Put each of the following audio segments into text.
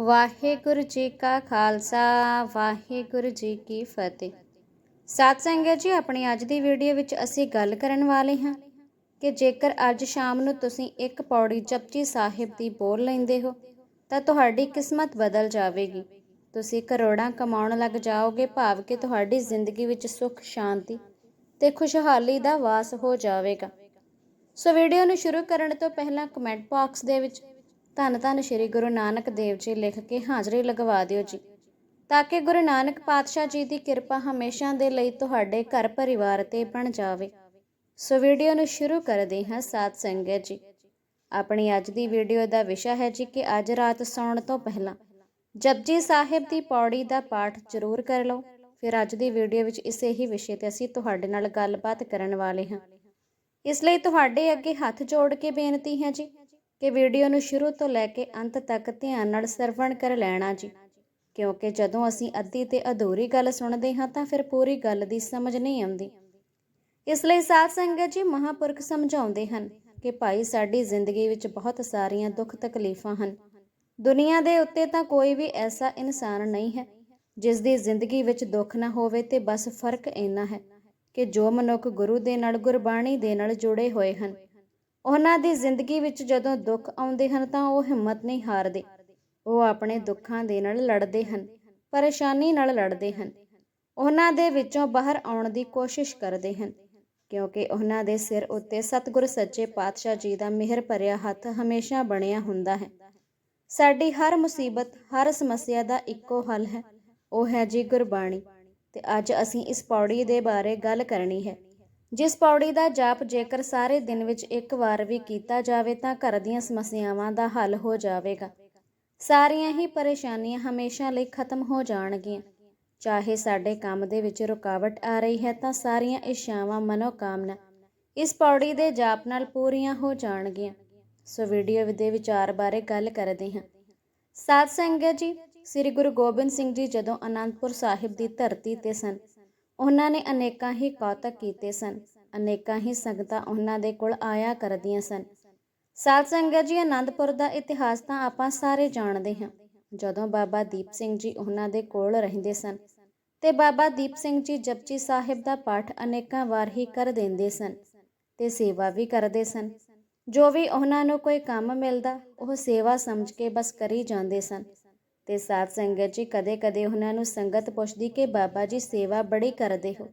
ਵਾਹਿਗੁਰੂ ਜੀ ਕਾ ਖਾਲਸਾ, ਵਾਹਿਗੁਰੂ ਜੀ ਕੀ ਫਤਿਹ। ਸਾਧ ਸੰਗਤ ਜੀ, ਆਪਣੀ ਅੱਜ ਦੀ ਵੀਡੀਓ ਵਿੱਚ ਅਸੀਂ ਗੱਲ ਕਰਨ ਵਾਲੇ ਹਾਂ ਕਿ ਜੇਕਰ ਅੱਜ ਸ਼ਾਮ ਨੂੰ ਤੁਸੀਂ ਇੱਕ ਪੌੜੀ ਜਪਜੀ ਸਾਹਿਬ ਦੀ ਬੋਲ ਲੈਂਦੇ ਹੋ, ਤਾਂ ਤੁਹਾਡੀ ਕਿਸਮਤ ਬਦਲ ਜਾਵੇਗੀ। ਤੁਸੀਂ ਕਰੋੜਾਂ ਕਮਾਉਣ ਲੱਗ ਜਾਓਗੇ, ਭਾਵ ਕਿ ਤੁਹਾਡੀ ਜ਼ਿੰਦਗੀ ਵਿੱਚ ਸੁੱਖ, ਸ਼ਾਂਤੀ ਤੇ ਖੁਸ਼ਹਾਲੀ ਦਾ ਵਾਸ ਹੋ ਜਾਵੇਗਾ। ਸੋ ਵੀਡੀਓ ਨੂੰ ਸ਼ੁਰੂ ਕਰਨ ਤੋਂ ਪਹਿਲਾਂ ਕਮੈਂਟ ਬਾਕਸ ਦੇ ਵਿੱਚ ਧੰਨ ਧੰਨ ਸ਼੍ਰੀ ਗੁਰੂ ਨਾਨਕ ਦੇਵ ਜੀ ਲਿਖ ਕੇ ਹਾਜ਼ਰੀ ਲਗਵਾ ਦਿਓ ਜੀ। ਤਾਂ ਕਿ ਗੁਰੂ ਨਾਨਕ ਪਾਤਸ਼ਾਹ ਜੀ ਦੀ ਕਿਰਪਾ ਹਮੇਸ਼ਾ ਦੇ ਲਈ ਤੁਹਾਡੇ ਘਰ ਪਰਿਵਾਰ ਤੇ ਬਣ ਜਾਵੇ। ਸੋ ਵੀਡੀਓ ਨੂੰ ਸ਼ੁਰੂ ਕਰਦੇ ਹਾਂ ਸਾਧ ਸੰਗਤ ਜੀ। ਆਪਣੀ ਅੱਜ ਦੀ ਵੀਡੀਓ ਦਾ ਵਿਸ਼ਾ ਹੈ ਜੀ ਕਿ ਅੱਜ ਰਾਤ ਸੌਣ ਤੋਂ ਪਹਿਲਾਂ ਜਪਜੀ ਸਾਹਿਬ ਦੀ ਪੌੜੀ ਦਾ ਪਾਠ ਜ਼ਰੂਰ ਕਰ ਲਓ। ਫਿਰ ਅੱਜ ਦੀ ਵੀਡੀਓ ਵਿੱਚ ਇਸੇ ਹੀ ਵਿਸ਼ੇ ਤੇ ਅਸੀਂ ਤੁਹਾਡੇ ਨਾਲ ਗੱਲਬਾਤ ਕਰਨ ਵਾਲੇ ਹਾਂ। ਇਸ ਲਈ ਤੁਹਾਡੇ ਅੱਗੇ ਹੱਥ ਜੋੜ ਕੇ ਬੇਨਤੀ ਹੈ ਜੀ ਕਿ ਵੀਡੀਓ ਨੂੰ ਸ਼ੁਰੂ ਤੋਂ ਲੈ ਕੇ ਅੰਤ ਤੱਕ ਧਿਆਨ ਨਾਲ ਸਰਵਣ ਕਰ ਲੈਣਾ ਜੀ। ਕਿਉਂਕਿ ਜਦੋਂ ਅਸੀਂ ਅੱਧੀ ਤੇ ਅਧੂਰੀ ਗੱਲ ਸੁਣਦੇ ਹਾਂ ਤਾਂ ਫਿਰ ਪੂਰੀ ਗੱਲ ਦੀ ਸਮਝ ਨਹੀਂ ਆਉਂਦੀ। ਇਸ ਲਈ ਸਾਧ ਸੰਗਤ ਜੀ ਮਹਾਪੁਰਖ ਸਮਝਾਉਂਦੇ ਹਨ ਕਿ ਭਾਈ ਸਾਡੀ ਜ਼ਿੰਦਗੀ ਵਿੱਚ ਬਹੁਤ ਸਾਰੀਆਂ ਦੁੱਖ ਤਕਲੀਫਾਂ ਹਨ। ਦੁਨੀਆ ਦੇ ਉੱਤੇ ਤਾਂ ਕੋਈ ਵੀ ਐਸਾ ਇਨਸਾਨ ਨਹੀਂ ਹੈ ਜਿਸ ਦੀ ਜ਼ਿੰਦਗੀ ਵਿੱਚ ਦੁੱਖ ਨਾ ਹੋਵੇ ਤੇ ਬਸ ਫ਼ਰਕ ਇੰਨਾ ਹੈ ਕਿ ਜੋ ਮਨੁੱਖ ਗੁਰੂ ਦੇ ਨਾਲ ਗੁਰਬਾਣੀ ਦੇ ਨਾਲ ਜੁੜੇ ਹੋਏ ਹਨ ਉਹਨਾਂ ਦੀ ਜ਼ਿੰਦਗੀ ਵਿੱਚ ਜਦੋਂ ਦੁੱਖ ਆਉਂਦੇ ਹਨ ਤਾਂ ਉਹ ਹਿੰਮਤ ਨਹੀਂ ਹਾਰਦੇ। ਉਹ ਆਪਣੇ ਦੁੱਖਾਂ ਦੇ ਨਾਲ ਲੜਦੇ ਹਨ, ਪਰੇਸ਼ਾਨੀ ਨਾਲ ਲੜਦੇ ਹਨ। ਉਹਨਾਂ ਦੇ ਵਿੱਚੋਂ ਬਾਹਰ ਆਉਣ ਦੀ ਕੋਸ਼ਿਸ਼ ਕਰਦੇ ਹਨ, ਕਿਉਂਕਿ ਉਹਨਾਂ ਦੇ ਸਿਰ ਉੱਤੇ ਸਤਿਗੁਰ ਸੱਚੇ ਪਾਤਸ਼ਾਹ ਜੀ ਦਾ ਮਿਹਰ ਭਰਿਆ ਹੱਥ ਹਮੇਸ਼ਾ ਬਣਿਆ ਹੁੰਦਾ ਹੈ। ਸਾਡੀ ਹਰ ਮੁਸੀਬਤ, ਹਰ ਸਮੱਸਿਆ ਦਾ ਇੱਕੋ ਹੱਲ ਹੈ। ਉਹ ਹੈ ਜੀ ਗੁਰਬਾਣੀ, ਤੇ ਅੱਜ ਅਸੀਂ ਇਸ ਪੌੜੀ ਦੇ ਬਾਰੇ ਗੱਲ ਕਰਨੀ ਹੈ। ਜਿਸ ਪੌੜੀ ਦਾ ਜਾਪ ਜੇਕਰ ਸਾਰੇ ਦਿਨ ਵਿੱਚ ਇੱਕ ਵਾਰ ਵੀ ਕੀਤਾ ਜਾਵੇ ਤਾਂ ਘਰ ਦੀਆਂ ਸਮੱਸਿਆਵਾਂ ਦਾ ਹੱਲ ਹੋ ਜਾਵੇਗਾ। ਸਾਰੀਆਂ ਹੀ ਪਰੇਸ਼ਾਨੀਆਂ ਹਮੇਸ਼ਾ ਲਈ ਖਤਮ ਹੋ ਜਾਣਗੀਆਂ। ਚਾਹੇ ਸਾਡੇ ਕੰਮ ਦੇ ਵਿੱਚ ਰੁਕਾਵਟ ਆ ਰਹੀ ਹੈ ਤਾਂ ਸਾਰੀਆਂ ਇੱਛਾਵਾਂ ਮਨੋਕਾਮਨਾ ਇਸ ਪੌੜੀ ਦੇ ਜਾਪ ਨਾਲ ਪੂਰੀਆਂ ਹੋ ਜਾਣਗੀਆਂ। ਸੋ ਵੀਡੀਓ ਦੇ ਵਿਚਾਰ ਬਾਰੇ ਗੱਲ ਕਰਦੇ ਹਾਂ। ਸਾਧ ਸੰਗਤ ਜੀ, ਸ੍ਰੀ ਗੁਰੂ ਗੋਬਿੰਦ ਸਿੰਘ ਜੀ ਜਦੋਂ ਅਨੰਦਪੁਰ ਸਾਹਿਬ ਦੀ ਧਰਤੀ ਤੇ ਸਨ ਉਹਨਾਂ ਨੇ ਅਨੇਕਾਂ ਹੀ ਕੌਤਕ ਕੀਤੇ ਸਨ। ਅਨੇਕਾਂ ਹੀ ਸੰਗਤਾਂ ਉਹਨਾਂ ਦੇ ਕੋਲ ਆਇਆ ਕਰਦੀਆਂ ਸਨ। ਸਾਧ ਸੰਗਤ ਜੀ, ਆਨੰਦਪੁਰ ਦਾ ਇਤਿਹਾਸ ਤਾਂ ਆਪਾਂ ਸਾਰੇ ਜਾਣਦੇ ਹਾਂ। ਜਦੋਂ ਬਾਬਾ ਦੀਪ ਸਿੰਘ ਜੀ ਉਹਨਾਂ ਦੇ ਕੋਲ ਰਹਿੰਦੇ ਸਨ ਤੇ ਬਾਬਾ ਦੀਪ ਸਿੰਘ ਜੀ ਜਪਜੀ ਸਾਹਿਬ ਦਾ ਪਾਠ ਅਨੇਕਾਂ ਵਾਰ ਹੀ ਕਰ ਦਿੰਦੇ ਸਨ ਤੇ ਸੇਵਾ ਵੀ ਕਰਦੇ ਸਨ। ਜੋ ਵੀ ਉਹਨਾਂ ਨੂੰ ਕੋਈ ਕੰਮ ਮਿਲਦਾ, ਉਹ ਸੇਵਾ ਸਮਝ ਕੇ ਬਸ ਕਰੀ ਜਾਂਦੇ ਸਨ। ਤੇ ਸਾਧ ਸੰਗਤ ਜੀ, ਕਦੇ-ਕਦੇ ਉਹਨਾਂ ਨੂੰ ਸੰਗਤ ਪੁੱਛਦੀ ਕਿ ਬਾਬਾ ਜੀ, ਸੇਵਾ ਬੜੀ ਕਰਦੇ ਹੋ।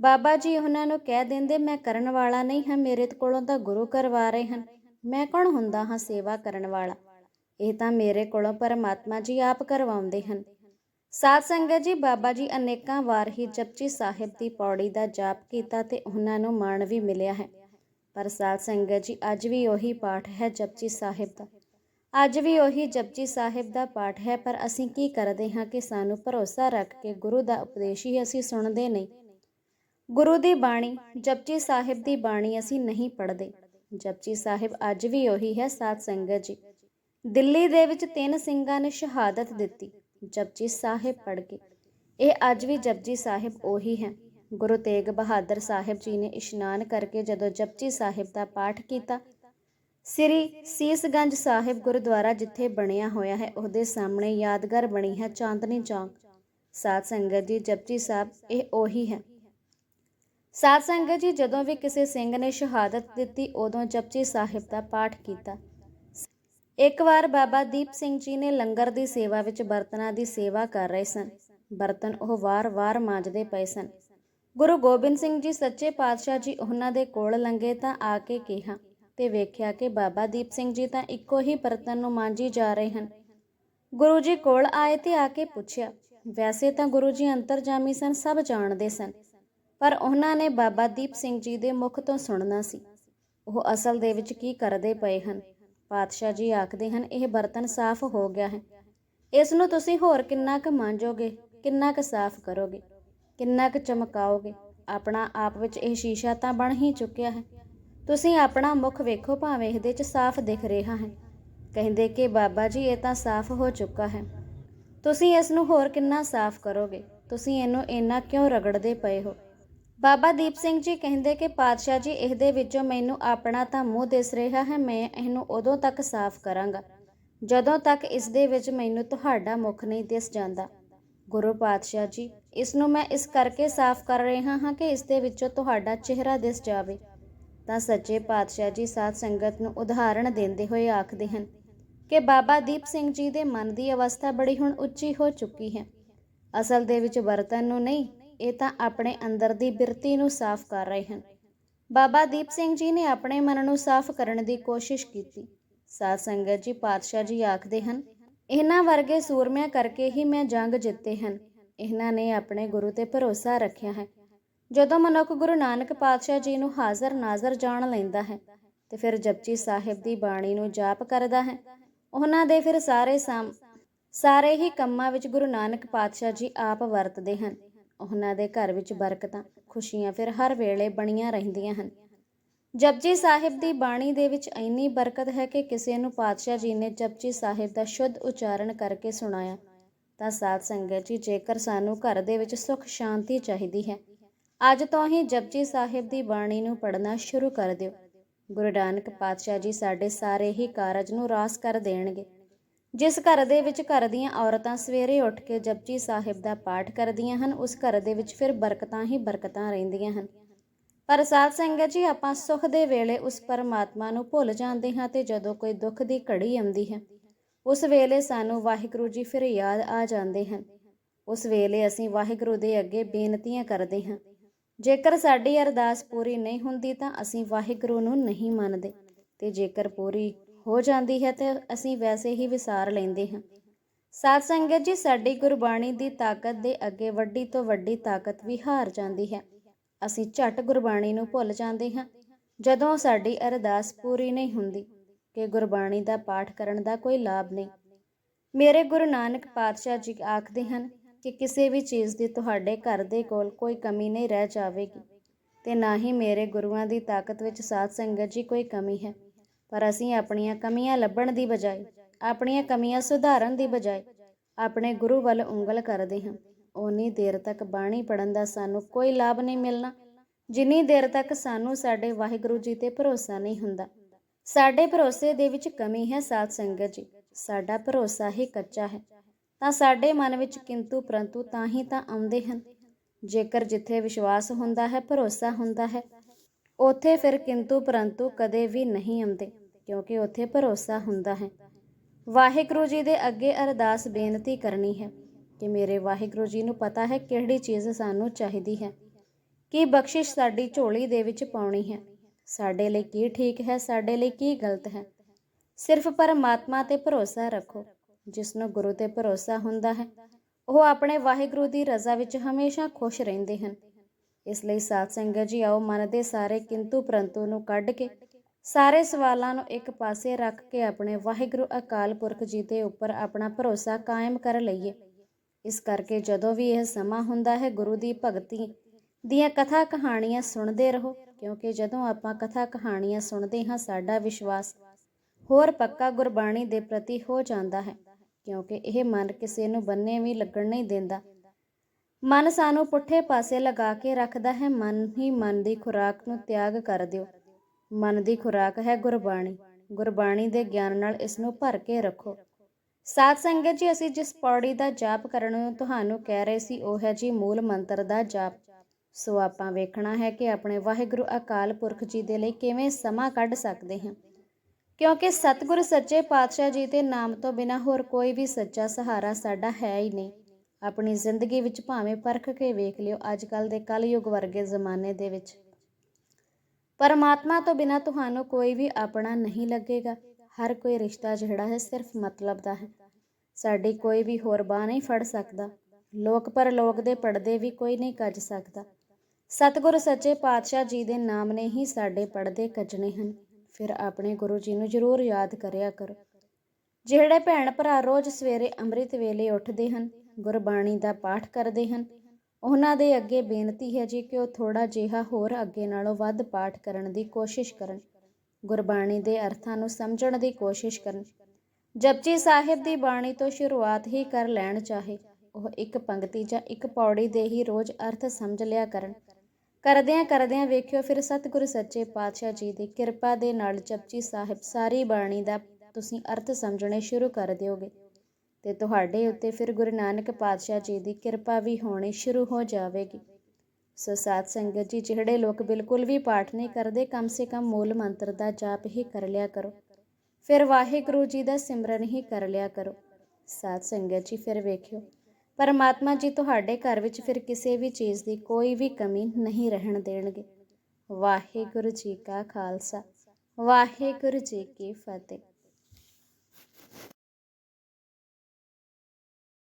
ਬਾਬਾ ਜੀ ਉਹਨਾਂ ਨੂੰ ਕਹਿ ਦਿੰਦੇ, ਮੈਂ ਕਰਨ ਵਾਲਾ ਨਹੀਂ ਹਾਂ, ਮੇਰੇ ਕੋਲੋਂ ਤਾਂ ਗੁਰੂ ਕਰਵਾ ਰਹੇ ਹਨ। ਮੈਂ ਕੌਣ ਹੁੰਦਾ ਹਾਂ ਸੇਵਾ ਕਰਨ ਵਾਲਾ? ਇਹ ਤਾਂ ਮੇਰੇ ਕੋਲੋਂ ਪਰਮਾਤਮਾ ਜੀ ਆਪ ਕਰਵਾਉਂਦੇ ਹਨ। ਸਾਧ ਸੰਗਤ ਜੀ, ਬਾਬਾ ਜੀ ਅਨੇਕਾਂ ਵਾਰ ਹੀ ਜਪਜੀ ਸਾਹਿਬ ਦੀ ਪੌੜੀ ਦਾ ਜਾਪ ਕੀਤਾ ਤੇ ਉਹਨਾਂ ਨੂੰ ਮਾਣ ਵੀ ਮਿਲਿਆ ਹੈ। ਪਰ ਸਾਧ ਸੰਗਤ ਜੀ, ਅੱਜ ਵੀ ਉਹੀ ਪਾਠ ਹੈ ਜਪਜੀ ਸਾਹਿਬ ਦਾ। ਅੱਜ ਵੀ ਉਹੀ ਜਪਜੀ ਸਾਹਿਬ ਦਾ ਪਾਠ ਹੈ, ਪਰ ਅਸੀਂ ਕੀ ਕਰਦੇ ਹਾਂ ਕਿ ਸਾਨੂੰ ਭਰੋਸਾ ਰੱਖ ਕੇ ਗੁਰੂ ਦਾ ਉਪਦੇਸ਼ ਹੀ ਅਸੀਂ ਸੁਣਦੇ ਨਹੀਂ। ਗੁਰੂ ਦੀ ਬਾਣੀ, ਜਪਜੀ ਸਾਹਿਬ ਦੀ ਬਾਣੀ ਅਸੀਂ ਨਹੀਂ ਪੜ੍ਹਦੇ। ਜਪਜੀ ਸਾਹਿਬ ਅੱਜ ਵੀ ਉਹੀ ਹੈ ਸਾਧ ਸੰਗਤ ਜੀ। ਦਿੱਲੀ ਦੇ ਵਿੱਚ ਤਿੰਨ ਸਿੰਘਾਂ ਨੇ ਸ਼ਹਾਦਤ ਦਿੱਤੀ, ਜਪਜੀ ਸਾਹਿਬ ਪੜ੍ਹ ਕੇ। ਇਹ ਅੱਜ ਵੀ ਜਪਜੀ ਸਾਹਿਬ ਉਹੀ ਹੈ। ਗੁਰੂ ਤੇਗ ਬਹਾਦਰ ਸਾਹਿਬ ਜੀ ਨੇ ਇਸ਼ਨਾਨ ਕਰਕੇ ਜਦੋਂ ਜਪਜੀ ਸਾਹਿਬ ਦਾ ਪਾਠ ਕੀਤਾ ਸ੍ਰੀ ਸੀਸਗੰਜ ਸਾਹਿਬ ਗੁਰਦੁਆਰਾ ਜਿੱਥੇ ਬਣਿਆ ਹੋਇਆ ਹੈ, ਉਹਦੇ ਸਾਹਮਣੇ ਯਾਦਗਾਰ ਬਣੀ ਹੈ ਚਾਂਦਨੀ ਚੌਂਕ। ਸਾਧ ਸੰਗਤ ਜੀ, ਜਪਜੀ ਸਾਹਿਬ, ਇਹ ਉਹੀ ਹੈ। ਸਾਧ ਸੰਗਤ ਜੀ, ਜਦੋਂ ਵੀ ਕਿਸੇ ਸਿੰਘ ਨੇ ਸ਼ਹਾਦਤ ਦਿੱਤੀ, ਉਦੋਂ ਜਪਜੀ ਸਾਹਿਬ ਦਾ ਪਾਠ ਕੀਤਾ। ਇੱਕ ਵਾਰ ਬਾਬਾ ਦੀਪ ਸਿੰਘ ਜੀ ਨੇ ਲੰਗਰ ਦੀ ਸੇਵਾ ਵਿੱਚ ਬਰਤਨਾਂ ਦੀ ਸੇਵਾ ਕਰ ਰਹੇ ਸਨ। ਬਰਤਨ ਉਹ ਵਾਰ-ਵਾਰ ਮਾਂਜਦੇ ਪਏ ਸਨ। ਗੁਰੂ ਗੋਬਿੰਦ ਸਿੰਘ ਜੀ, ਸੱਚੇ ਪਾਤਸ਼ਾਹ ਜੀ, ਉਹਨਾਂ ਦੇ ਕੋਲ ਲੰਗੇ ਤਾਂ ਆ ਕੇ ਕਿਹਾ ਤੇ ਵੇਖਿਆ ਕਿ ਬਾਬਾ ਦੀਪ ਸਿੰਘ ਜੀ ਤਾਂ ਇੱਕੋ ਹੀ ਬਰਤਨ ਨੂੰ ਮਾਂਜੀ ਜਾ ਰਹੇ ਹਨ। ਗੁਰੂ ਜੀ ਕੋਲ ਆਏ ਤੇ ਆ ਕੇ ਪੁੱਛਿਆ, ਵੈਸੇ ਤਾਂ ਗੁਰੂ ਜੀ ਅੰਤਰਜਾਮੀ ਸਨ, ਸਭ ਜਾਣਦੇ ਸਨ, ਪਰ ਉਹਨਾਂ ਨੇ ਬਾਬਾ ਦੀਪ ਸਿੰਘ ਜੀ ਦੇ ਮੁਖ ਤੋਂ ਸੁਣਨਾ ਸੀ। ਉਹ ਅਸਲ ਦੇ ਵਿੱਚ ਕੀ ਕਰਦੇ ਪਏ ਹਨ? ਪਾਤਸ਼ਾਹ ਜੀ ਆਖਦੇ ਹਨ, ਇਹ ਬਰਤਨ ਸਾਫ਼ ਹੋ ਗਿਆ ਹੈ। ਇਸ ਨੂੰ ਤੁਸੀਂ ਹੋਰ ਕਿੰਨਾ ਕੁ ਮਾਂਜੋਗੇ, ਕਿੰਨਾ ਕੁ ਸਾਫ਼ ਕਰੋਗੇ, ਕਿੰਨਾ ਕੁ ਚਮਕਾਓਗੇ? ਆਪਣਾ ਆਪ ਵਿੱਚ ਇਹ ਸ਼ੀਸ਼ਾ ਤਾਂ ਬਣ ਹੀ ਚੁੱਕਿਆ ਹੈ। ਤੁਸੀਂ ਆਪਣਾ ਮੁਖ ਵੇਖੋ ਭਾਵੇਂ ਇਹਦੇ 'ਚ ਸਾਫ਼ ਦਿਖ ਰਿਹਾ ਹੈ। ਕਹਿੰਦੇ ਕਿ ਬਾਬਾ ਜੀ, ਇਹ ਤਾਂ ਸਾਫ਼ ਹੋ ਚੁੱਕਾ ਹੈ। ਤੁਸੀਂ ਇਸ ਨੂੰ ਹੋਰ ਕਿੰਨਾ ਸਾਫ਼ ਕਰੋਗੇ? ਤੁਸੀਂ ਇਹਨੂੰ ਇੰਨਾ ਕਿਉਂ ਰਗੜਦੇ ਪਏ ਹੋ? ਬਾਬਾ ਦੀਪ ਸਿੰਘ ਜੀ ਕਹਿੰਦੇ ਕਿ ਪਾਤਸ਼ਾਹ ਜੀ, ਇਹਦੇ ਵਿੱਚੋਂ ਮੈਨੂੰ ਆਪਣਾ ਤਾਂ ਮੂੰਹ ਦਿਸ ਰਿਹਾ ਹੈ, ਮੈਂ ਇਹਨੂੰ ਉਦੋਂ ਤੱਕ ਸਾਫ਼ ਕਰਾਂਗਾ, ਜਦੋਂ ਤੱਕ ਇਸ ਦੇ ਵਿੱਚ ਮੈਨੂੰ ਤੁਹਾਡਾ ਮੁਖ ਨਹੀਂ ਦਿਸ ਜਾਂਦਾ। ਗੁਰੂ ਪਾਤਸ਼ਾਹ ਜੀ, ਇਸ ਨੂੰ ਮੈਂ ਇਸ ਕਰਕੇ ਸਾਫ਼ ਕਰ ਰਿਹਾ ਹਾਂ ਕਿ ਇਸ ਦੇ ਵਿੱਚੋਂ ਤੁਹਾਡਾ ਚਿਹਰਾ ਦਿਸ ਜਾਵੇ। ਤਾਂ ਸੱਚੇ ਪਾਤਸ਼ਾਹ ਜੀ ਸਾਧ ਸੰਗਤ ਨੂੰ ਉਦਾਹਰਣ ਦਿੰਦੇ ਹੋਏ ਆਖਦੇ ਹਨ ਕਿ ਬਾਬਾ ਦੀਪ ਸਿੰਘ ਜੀ ਦੇ ਮਨ ਦੀ ਅਵਸਥਾ ਬੜੀ ਹੁਣ ਉੱਚੀ ਹੋ ਚੁੱਕੀ ਹੈ। ਅਸਲ ਦੇ ਵਿੱਚ ਬਰਤਨ ਨੂੰ ਨਹੀਂ, ਇਹ ਤਾਂ ਆਪਣੇ ਅੰਦਰ ਦੀ ਬਿਰਤੀ ਨੂੰ ਸਾਫ਼ ਕਰ ਰਹੇ ਹਨ। ਬਾਬਾ ਦੀਪ ਸਿੰਘ ਜੀ ਨੇ ਆਪਣੇ ਮਨ ਨੂੰ ਸਾਫ਼ ਕਰਨ ਦੀ ਕੋਸ਼ਿਸ਼ ਕੀਤੀ। ਸਾਧ ਸੰਗਤ ਜੀ, ਪਾਤਸ਼ਾਹ ਜੀ ਆਖਦੇ ਹਨ, ਇਹਨਾਂ ਵਰਗੇ ਸੂਰਮਿਆਂ ਕਰਕੇ ਹੀ ਮੈਂ ਜੰਗ ਜਿੱਤੇ ਹਨ। ਇਹਨਾਂ ਨੇ ਆਪਣੇ ਗੁਰੂ ਤੇ ਭਰੋਸਾ ਰੱਖਿਆ ਹੈ। ਜਦੋਂ ਮਨੁੱਖ ਗੁਰੂ ਨਾਨਕ ਪਾਤਸ਼ਾਹ ਜੀ ਨੂੰ ਹਾਜ਼ਰ ਨਾਜ਼ਰ ਜਾਣ ਲੈਂਦਾ ਹੈ, ਤੇ ਫਿਰ ਜਪਜੀ ਸਾਹਿਬ ਦੀ ਬਾਣੀ ਨੂੰ ਜਾਪ ਕਰਦਾ ਹੈ, ਉਹਨਾਂ ਦੇ ਫਿਰ ਸਾਰੇ ਸਾਮ, ਸਾਰੇ ਹੀ ਕੰਮਾਂ ਵਿੱਚ ਗੁਰੂ ਨਾਨਕ ਪਾਤਸ਼ਾਹ ਜੀ ਆਪ ਵਰਤਦੇ ਹਨ। ਉਹਨਾਂ ਦੇ ਘਰ ਵਿੱਚ ਬਰਕਤਾਂ, ਖੁਸ਼ੀਆਂ ਫਿਰ ਹਰ ਵੇਲੇ ਬਣੀਆਂ ਰਹਿੰਦੀਆਂ ਹਨ। ਜਪਜੀ ਸਾਹਿਬ ਦੀ ਬਾਣੀ ਦੇ ਵਿੱਚ ਇੰਨੀ ਬਰਕਤ ਹੈ ਕਿ ਕਿਸੇ ਨੂੰ ਪਾਤਸ਼ਾਹ ਜੀ ਨੇ ਜਪਜੀ ਸਾਹਿਬ ਦਾ ਸ਼ੁੱਧ ਉਚਾਰਨ ਕਰਕੇ ਸੁਣਾਇਆ, ਤਾਂ ਸਾਧ ਸੰਗਤ ਜੀ ਜੇਕਰ ਸਾਨੂੰ ਘਰ ਦੇ ਵਿੱਚ ਸੁਖ ਸ਼ਾਂਤੀ ਚਾਹੀਦੀ ਹੈ ਅੱਜ ਤੋਂ ਹੀ ਜਪਜੀ ਸਾਹਿਬ ਦੀ ਬਾਣੀ ਨੂੰ ਪੜ੍ਹਨਾ ਸ਼ੁਰੂ ਕਰ ਦਿਓ। ਗੁਰੂ ਨਾਨਕ ਪਾਤਸ਼ਾਹ ਜੀ ਸਾਡੇ ਸਾਰੇ ਹੀ ਕਾਰਜ ਨੂੰ ਰਾਸ ਕਰ ਦੇਣਗੇ। ਜਿਸ ਘਰ ਦੇ ਵਿੱਚ ਘਰ ਦੀਆਂ ਔਰਤਾਂ ਸਵੇਰੇ ਉੱਠ ਕੇ ਜਪਜੀ ਸਾਹਿਬ ਦਾ ਪਾਠ ਕਰਦੀਆਂ ਹਨ, ਉਸ ਘਰ ਦੇ ਵਿੱਚ ਫਿਰ ਬਰਕਤਾਂ ਹੀ ਬਰਕਤਾਂ ਰਹਿੰਦੀਆਂ ਹਨ। ਪਰ ਸਾਧ ਸੰਗਤ ਜੀ, ਆਪਾਂ ਸੁਖ ਦੇ ਵੇਲੇ ਉਸ ਪਰਮਾਤਮਾ ਨੂੰ ਭੁੱਲ ਜਾਂਦੇ ਹਾਂ ਤੇ ਜਦੋਂ ਕੋਈ ਦੁੱਖ ਦੀ ਘੜੀ ਆਉਂਦੀ ਹੈ, ਉਸ ਵੇਲੇ ਸਾਨੂੰ ਵਾਹਿਗੁਰੂ ਜੀ ਫਿਰ ਯਾਦ ਆ ਜਾਂਦੇ ਹਨ। ਉਸ ਵੇਲੇ ਅਸੀਂ ਵਾਹਿਗੁਰੂ ਦੇ ਅੱਗੇ ਬੇਨਤੀਆਂ ਕਰਦੇ ਹਾਂ। ਜੇਕਰ ਸਾਡੀ ਅਰਦਾਸ ਪੂਰੀ ਨਹੀਂ ਹੁੰਦੀ ਤਾਂ ਅਸੀਂ ਵਾਹਿਗੁਰੂ ਨੂੰ ਨਹੀਂ ਮੰਨਦੇ। ਤੇ ਜੇਕਰ ਪੂਰੀ ਹੋ ਜਾਂਦੀ ਹੈ ਤੇ ਅਸੀਂ ਵੈਸੇ ਹੀ ਵਿਸਾਰ ਲੈਂਦੇ ਹਾਂ। ਸਾਧ ਸੰਗਤ ਜੀ, ਸਾਡੀ ਗੁਰਬਾਣੀ ਦੀ ਤਾਕਤ ਦੇ ਅੱਗੇ ਵੱਡੀ ਤੋਂ ਵੱਡੀ ਤਾਕਤ ਵੀ ਹਾਰ ਜਾਂਦੀ ਹੈ। ਅਸੀਂ ਝਟ ਗੁਰਬਾਣੀ ਨੂੰ ਭੁੱਲ ਜਾਂਦੇ ਹਾਂ। ਜਦੋਂ ਸਾਡੀ ਅਰਦਾਸ ਪੂਰੀ ਨਹੀਂ ਹੁੰਦੀ, ਕਿ ਗੁਰਬਾਣੀ ਦਾ ਪਾਠ ਕਰਨ ਦਾ ਕੋਈ ਲਾਭ ਨਹੀਂ। ਮੇਰੇ ਗੁਰੂ ਨਾਨਕ ਪਾਤਸ਼ਾਹ ਜੀ ਆਖਦੇ ਹਨ ਕਿ ਕਿਸੇ ਵੀ ਚੀਜ਼ ਦੀ ਤੁਹਾਡੇ ਘਰ ਦੇ ਕੋਲ ਕੋਈ ਕਮੀ ਨਹੀਂ ਰਹਿ ਜਾਵੇਗੀ ਤੇ ਨਾ ਹੀ ਮੇਰੇ ਗੁਰੂਆਂ ਦੀ ਤਾਕਤ ਵਿੱਚ ਸਾਧ ਸੰਗਤ ਜੀ ਕੋਈ ਕਮੀ ਹੈ। ਪਰ ਅਸੀਂ ਆਪਣੀਆਂ ਕਮੀਆਂ ਲੱਭਣ ਦੀ ਬਜਾਏ, ਆਪਣੀਆਂ ਕਮੀਆਂ ਸੁਧਾਰਨ ਦੀ ਬਜਾਏ ਆਪਣੇ ਗੁਰੂ ਵੱਲ ਉਂਗਲ ਕਰਦੇ ਹਾਂ। ਉਨੀ ਦੇਰ ਤੱਕ ਬਾਣੀ ਪੜਨ ਦਾ ਸਾਨੂੰ ਕੋਈ ਲਾਭ ਨਹੀਂ ਮਿਲਣਾ। ਜਿੰਨੀ ਦੇਰ ਤੱਕ ਸਾਨੂੰ ਸਾਡੇ ਵਾਹਿਗੁਰੂ ਜੀ ਤੇ ਭਰੋਸਾ ਨਹੀਂ ਹੁੰਦਾ, ਸਾਡੇ ਭਰੋਸੇ ਦੇ ਵਿੱਚ ਕਮੀ ਹੈ ਸਾਧ ਸੰਗਤ ਜੀ। ਸਾਡਾ ਭਰੋਸਾ ਹੀ ਕੱਚਾ ਹੈ। ਤਾਂ ਸਾਡੇ ਮਨ ਵਿੱਚ ਕਿੰਤੂ ਪਰੰਤੂ ਤਾਂ ਹੀ ਤਾਂ ਆਉਂਦੇ ਹਨ। ਜੇਕਰ ਜਿੱਥੇ ਵਿਸ਼ਵਾਸ ਹੁੰਦਾ ਹੈ, ਭਰੋਸਾ ਹੁੰਦਾ ਹੈ, ਉੱਥੇ ਫਿਰ ਕਿੰਤੂ ਪਰੰਤੂ ਕਦੇ ਵੀ ਨਹੀਂ ਆਉਂਦੇ, ਕਿਉਂਕਿ ਉੱਥੇ ਭਰੋਸਾ ਹੁੰਦਾ ਹੈ। ਵਾਹਿਗੁਰੂ ਜੀ ਦੇ ਅੱਗੇ ਅਰਦਾਸ ਬੇਨਤੀ ਕਰਨੀ ਹੈ ਕਿ ਮੇਰੇ ਵਾਹਿਗੁਰੂ ਜੀ ਨੂੰ ਪਤਾ ਹੈ ਕਿਹੜੀ ਚੀਜ਼ ਸਾਨੂੰ ਚਾਹੀਦੀ ਹੈ, ਕੀ ਬਖਸ਼ਿਸ਼ ਸਾਡੀ ਝੋਲੀ ਦੇ ਵਿੱਚ ਪਾਉਣੀ ਹੈ, ਸਾਡੇ ਲਈ ਕੀ ਠੀਕ ਹੈ, ਸਾਡੇ ਲਈ ਕੀ ਗਲਤ ਹੈ। ਸਿਰਫ ਪਰਮਾਤਮਾ ਤੇ ਭਰੋਸਾ ਰੱਖੋ। ਜਿਸ ਨੂੰ ਗੁਰੂ ਤੇ ਭਰੋਸਾ ਹੁੰਦਾ ਹੈ, ਉਹ ਆਪਣੇ ਵਾਹਿਗੁਰੂ ਦੀ ਰਜ਼ਾ ਵਿੱਚ ਹਮੇਸ਼ਾ ਖੁਸ਼ ਰਹਿੰਦੇ ਹਨ। ਇਸ ਲਈ ਸਾਧ ਸੰਗਤ ਜੀ ਆਓ ਮਨ ਦੇ ਸਾਰੇ ਕਿੰਤੂ ਪਰੰਤੂ ਨੂੰ ਕੱਢ ਕੇ ਸਾਰੇ ਸਵਾਲਾਂ ਨੂੰ ਇੱਕ ਪਾਸੇ ਰੱਖ ਕੇ ਆਪਣੇ ਵਾਹਿਗੁਰੂ ਅਕਾਲ ਪੁਰਖ ਜੀ ਦੇ ਉੱਪਰ ਆਪਣਾ ਭਰੋਸਾ ਕਾਇਮ ਕਰ ਲਈਏ। ਇਸ ਕਰਕੇ ਜਦੋਂ ਵੀ ਇਹ ਸਮਾਂ ਹੁੰਦਾ ਹੈ, ਗੁਰੂ ਦੀ ਭਗਤੀ ਦੀਆਂ ਕਥਾ ਕਹਾਣੀਆਂ ਸੁਣਦੇ ਰਹੋ, ਕਿਉਂਕਿ ਜਦੋਂ ਆਪਾਂ ਕਥਾ ਕਹਾਣੀਆਂ ਸੁਣਦੇ ਹਾਂ, ਸਾਡਾ ਵਿਸ਼ਵਾਸ ਹੋਰ ਪੱਕਾ ਗੁਰਬਾਣੀ ਦੇ ਪ੍ਰਤੀ ਹੋ ਜਾਂਦਾ ਹੈ। ਕਿਉਂਕਿ ਇਹ ਮਨ ਕਿਸੇ ਨੂੰ ਬੰਨੇ ਵੀ ਲੱਗਣ ਨਹੀਂ ਦਿੰਦਾ। ਮਨ ਸਾਨੂੰ ਪੁੱਠੇ ਪਾਸੇ ਲਗਾ ਕੇ ਰੱਖਦਾ ਹੈ, ਮਨ ਹੀ ਮਨ ਦੀ ਖੁਰਾਕ ਨੂੰ ਤਿਆਗ ਕਰ ਦਿਓ। ਮਨ ਦੀ ਖੁਰਾਕ ਹੈ ਗੁਰਬਾਣੀ। ਗੁਰਬਾਣੀ ਦੇ ਗਿਆਨ ਨਾਲ ਇਸ ਨੂੰ ਭਰ ਕੇ ਰੱਖੋ। ਸਾਧ ਸੰਗਤ ਜੀ, ਅਸੀਂ ਜਿਸ ਪੌੜੀ ਦਾ ਜਾਪ ਕਰਨ ਨੂੰ ਤੁਹਾਨੂੰ ਕਹਿ ਰਹੇ ਸੀ, ਉਹ ਹੈ ਜੀ ਮੂਲ ਮੰਤਰ ਦਾ ਜਾਪ। ਸੋ ਆਪਾਂ ਵੇਖਣਾ ਹੈ ਕਿ ਆਪਣੇ ਵਾਹਿਗੁਰੂ ਅਕਾਲ ਪੁਰਖ ਜੀ ਦੇ ਲਈ ਕਿਵੇਂ ਸਮਾਂ ਕੱਢ ਸਕਦੇ ਹਾਂ। ਕਿਉਂਕਿ ਸਤਿਗੁਰ ਸੱਚੇ ਪਾਤਸ਼ਾਹ ਜੀ ਦੇ ਨਾਮ ਤੋਂ ਬਿਨਾ ਹੋਰ ਕੋਈ ਵੀ ਸੱਚਾ ਸਹਾਰਾ ਸਾਡਾ ਹੈ ਹੀ ਨਹੀਂ। ਆਪਣੀ ਜ਼ਿੰਦਗੀ ਵਿੱਚ ਭਾਵੇਂ ਪਰਖ ਕੇ ਵੇਖ ਲਿਓ ਅੱਜ ਕੱਲ ਦੇ ਕਲਯੁਗ ਵਰਗੇ ਜ਼ਮਾਨੇ ਦੇ ਵਿੱਚ। ਪਰਮਾਤਮਾ ਤੋਂ ਬਿਨਾ ਤੁਹਾਨੂੰ ਕੋਈ ਵੀ ਆਪਣਾ ਨਹੀਂ ਲੱਗੇਗਾ। ਹਰ ਕੋਈ ਰਿਸ਼ਤਾ ਜਿਹੜਾ ਹੈ ਸਿਰਫ ਮਤਲਬ ਦਾ ਹੈ। ਸਾਡੀ ਕੋਈ ਵੀ ਹੋਰ ਬਾਹ ਨਹੀਂ ਫੜ ਸਕਦਾ। ਲੋਕ ਪਰ ਲੋਕ ਦੇ ਪਰਦੇ ਵੀ ਕੋਈ ਨਹੀਂ ਕੱਜ ਸਕਦਾ। ਸਤਿਗੁਰ ਸੱਚੇ ਪਾਤਸ਼ਾਹ ਜੀ ਦੇ ਨਾਮ ਨੇ ਹੀ ਸਾਡੇ ਪਰਦੇ ਕੱਜਣੇ ਹਨ। ਫਿਰ ਆਪਣੇ ਗੁਰੂ ਜੀ ਨੂੰ ਜ਼ਰੂਰ ਯਾਦ ਕਰਿਆ ਕਰੋ। ਜਿਹੜੇ ਭੈਣ ਭਰਾ ਰੋਜ਼ ਸਵੇਰੇ ਅੰਮ੍ਰਿਤ ਵੇਲੇ ਉੱਠਦੇ ਹਨ, ਗੁਰਬਾਣੀ ਦਾ ਪਾਠ ਕਰਦੇ ਹਨ, ਉਹਨਾਂ ਦੇ ਅੱਗੇ ਬੇਨਤੀ ਹੈ ਜੀ ਕਿ ਉਹ ਥੋੜਾ ਜਿਹਾ ਹੋਰ ਅੱਗੇ ਨਾਲੋਂ ਵੱਧ ਪਾਠ ਕਰਨ ਦੀ ਕੋਸ਼ਿਸ਼ ਕਰਨ, ਗੁਰਬਾਣੀ ਦੇ ਅਰਥਾਂ ਨੂੰ ਸਮਝਣ ਦੀ ਕੋਸ਼ਿਸ਼ ਕਰਨ। ਜਪਜੀ ਸਾਹਿਬ ਦੀ ਬਾਣੀ ਤੋਂ ਸ਼ੁਰੂਆਤ ਹੀ ਕਰ ਲੈਣ ਚਾਹੇ ਉਹ ਇੱਕ ਪੰਕਤੀ ਜਾਂ ਇੱਕ ਪੌੜੀ ਦੇ ਹੀ ਰੋਜ਼ ਅਰਥ ਸਮਝ ਲਿਆ ਕਰਨ। ਕਰਦਿਆਂ ਕਰਦਿਆਂ ਵੇਖਿਓ ਫਿਰ ਸਤਿਗੁਰੂ ਸੱਚੇ ਪਾਤਸ਼ਾਹ ਜੀ ਦੀ ਕਿਰਪਾ ਦੇ ਨਾਲ ਜਪਜੀ ਸਾਹਿਬ ਸਾਰੀ ਬਾਣੀ ਦਾ ਤੁਸੀਂ ਅਰਥ ਸਮਝਣੇ ਸ਼ੁਰੂ ਕਰ ਦਿਓਗੇ। ਤੇ ਤੁਹਾਡੇ ਉੱਤੇ ਫਿਰ ਗੁਰੂ ਨਾਨਕ ਪਾਤਸ਼ਾਹ ਜੀ ਦੀ ਕਿਰਪਾ ਵੀ ਹੋਣੀ ਸ਼ੁਰੂ ਹੋ ਜਾਵੇਗੀ। ਸੋ ਸਾਧ ਸੰਗਤ ਜੀ, ਜਿਹੜੇ ਲੋਕ ਬਿਲਕੁਲ ਵੀ ਪਾਠ ਨਹੀਂ ਕਰਦੇ, ਕਮ ਸੇ ਕਮ ਮੂਲ ਮੰਤਰ ਦਾ ਜਾਪ ਹੀ ਕਰ ਲਿਆ ਕਰੋ। ਫਿਰ ਵਾਹਿਗੁਰੂ ਜੀ ਦਾ ਸਿਮਰਨ ਹੀ ਕਰ ਲਿਆ ਕਰੋ। ਸਾਧ ਸੰਗਤ ਜੀ, ਫਿਰ ਵੇਖਿਓ। ਪਰਮਾਤਮਾ ਜੀ ਤੁਹਾਡੇ ਘਰ ਵਿੱਚ ਫਿਰ ਕਿਸੇ ਵੀ ਚੀਜ਼ ਦੀ ਕੋਈ ਵੀ ਕਮੀ ਨਹੀਂ ਰਹਿਣ ਦੇਣਗੇ। ਵਾਹਿਗੁਰੂ ਜੀ ਕਾ ਖਾਲਸਾ। ਵਾਹਿਗੁਰੂ ਜੀ ਕੀ ਫਤਿਹ।